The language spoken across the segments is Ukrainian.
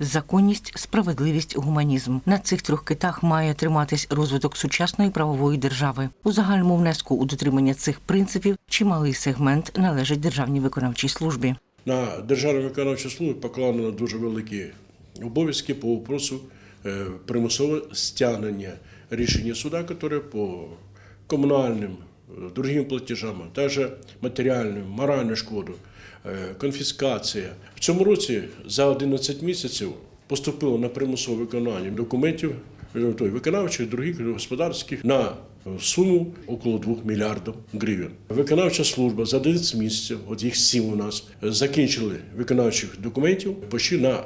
законність, справедливість, гуманізм. На цих трьох китах має триматись розвиток сучасної правової держави. У загальному внеску у дотримання цих принципів чималий сегмент належить державній виконавчій службі. На державну виконавчу службу покладено дуже великі обов'язки по вопросу е, примусового стягнення рішення суда, яке по комунальним, е, другим платежам, також матеріальним, моральну шкоду, конфіскація. В цьому році за 11 місяців поступило на примусове виконання документів е, виконавчих, других господарських на суму около 2 мільярдів гривень. Виконавча служба за 11 місяців, от їх 7 у нас, закінчили виконавчих документів почти на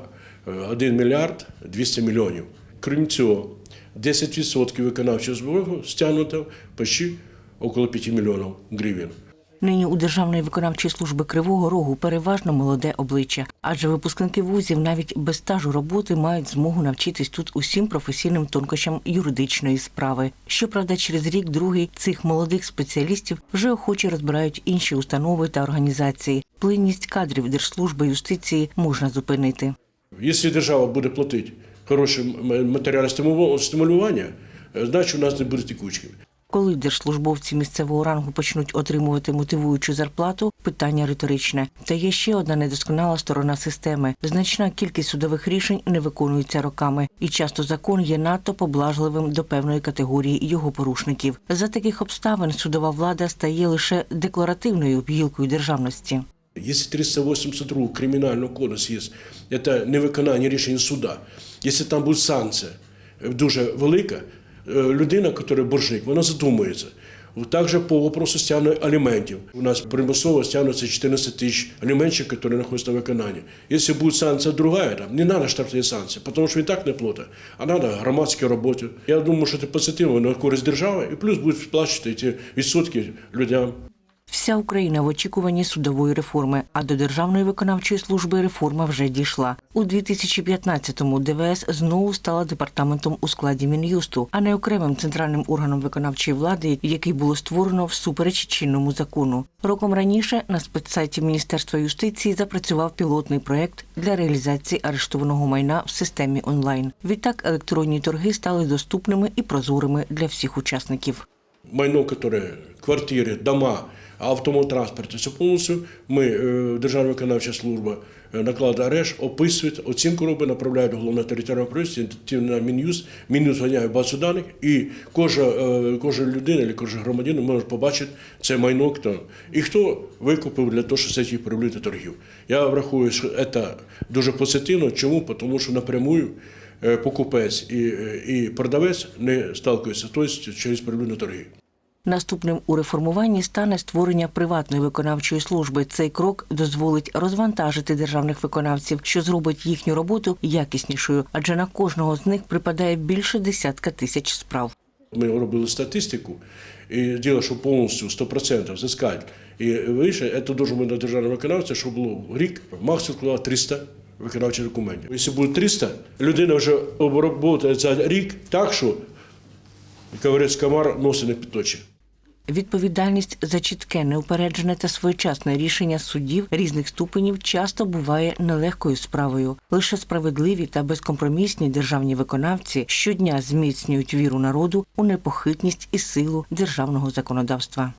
е, 1 мільярд 200 мільйонів. Крім цього, 10% виконавчого збору стягнуто почти около 5 мільйонів гривень. Нині у Державної виконавчої служби Кривого Рогу переважно молоде обличчя, адже випускники вузів навіть без стажу роботи мають змогу навчитись тут усім професійним тонкощам юридичної справи. Щоправда, через рік другий цих молодих спеціалістів вже охоче розбирають інші установи та організації. Плинність кадрів держслужби юстиції можна зупинити. Якщо держава буде платити хороше матеріальне стимулювання, е, значить у нас не буде текучки. Коли держслужбовці місцевого рангу почнуть отримувати мотивуючу зарплату, питання риторичне. Та є ще одна недосконала сторона системи. Значна кількість судових рішень не виконується роками, і часто закон є надто поблажливим до певної категорії його порушників. За таких обставин судова влада стає лише декларативною гілкою державності. Если 382 криминального кодекса есть, это невиконання рішення суда. Якщо там буде санкція дуже велика, людина, яка боржник, вона задумується. Також по вопросу стягнення аліментів. У нас примусово стягнуться 14 тисяч аліментів, які знаходяться на виконанні. Якщо буде санкція друга, не треба штрафні санкції, тому що і так не платить, а треба громадській роботі. Я думаю, що це позитивно на користь держави, і плюс будуть сплачувати ці відсотки людям. Вся Україна в очікуванні судової реформи, а до Державної виконавчої служби реформа вже дійшла. У 2015-му ДВС знову стала департаментом у складі Мін'юсту, а не окремим центральним органом виконавчої влади, який було створено всупереч чинному закону. Роком раніше на спецсайті Міністерства юстиції запрацював пілотний проект для реалізації арештованого майна в системі онлайн. Відтак електронні торги стали доступними і прозорими для всіх учасників. майно, которое квартиры, дома, автомотранспорт, все повністю ми, е, Державна виконавча служба, е, накладає арешт, описує, оцінку робить, направляє до головного територіального правительства, на Мін'юз, Мін'юз ганяє базу даних, і кожна, е, кожна людина або кожен громадянин може побачити це майно, хто, і хто викупив для того, щоб це привлити торгів. Я врахую, що це дуже позитивно. Чому? Тому що напрямую е, покупець і, і продавець не сталкуються, тобто через привлюдні торги. Наступним у реформуванні стане створення приватної виконавчої служби. Цей крок дозволить розвантажити державних виконавців, що зробить їхню роботу якіснішою, адже на кожного з них припадає більше десятка тисяч справ. Ми робили статистику, і діло, що повністю 100% зіскати і вище, це дуже до державного виконавця, що було рік, максимум вкладав 300 виконавчих документів. Якщо буде 300, людина вже обробляє за рік так, що, як говорять, комар носи не підточить. Відповідальність за чітке, неупереджене та своєчасне рішення суддів різних ступенів часто буває нелегкою справою. Лише справедливі та безкомпромісні державні виконавці щодня зміцнюють віру народу у непохитність і силу державного законодавства.